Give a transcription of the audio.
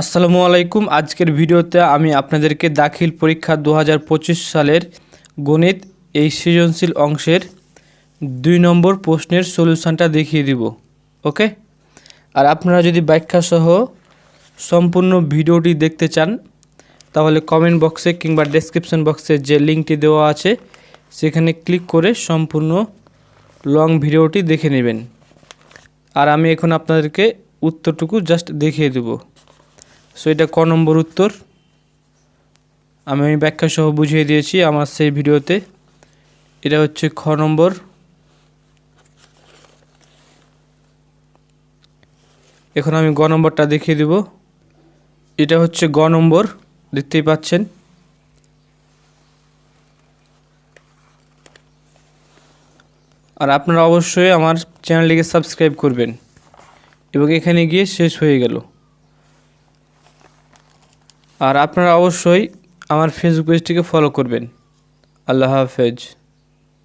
আসসালামু আলাইকুম। আজকের ভিডিওতে আমি আপনাদেরকে দাখিল পরীক্ষা দু হাজার পঁচিশ সালের গণিত এই সৃজনশীল অংশের দুই নম্বর প্রশ্নের সলিউশনটা দেখিয়ে দিব, ওকে? আর আপনারা যদি ব্যাখ্যাসহ সম্পূর্ণ ভিডিওটি দেখতে চান, তাহলে কমেন্ট বক্সে কিংবা ডেসক্রিপশন বক্সে যে লিঙ্কটি দেওয়া আছে, সেখানে ক্লিক করে সম্পূর্ণ লং ভিডিওটি দেখে নেবেন। আর আমি এখন আপনাদেরকে উত্তরটুকু জাস্ট দেখিয়ে দেবো। সো এটা ক নম্বর উত্তর? আমি আমি ব্যাখ্যা সহ বুঝিয়ে দিয়েছি আমার সেই ভিডিওতে। এটা হচ্ছে খ নম্বর। এখন আমি গ নম্বরটা দেখিয়ে দেব। এটা হচ্ছে গ নম্বর, দেখতেই পাচ্ছেন। আর আপনারা অবশ্যই আমার চ্যানেলটিকে সাবস্ক্রাইব করবেন। এবং এখানে গিয়ে শেষ হয়ে গেল। আর আপনারা অবশ্যই আমার ফেসবুক পেজটিকে ফলো করবেন। আল্লাহ হাফেজ।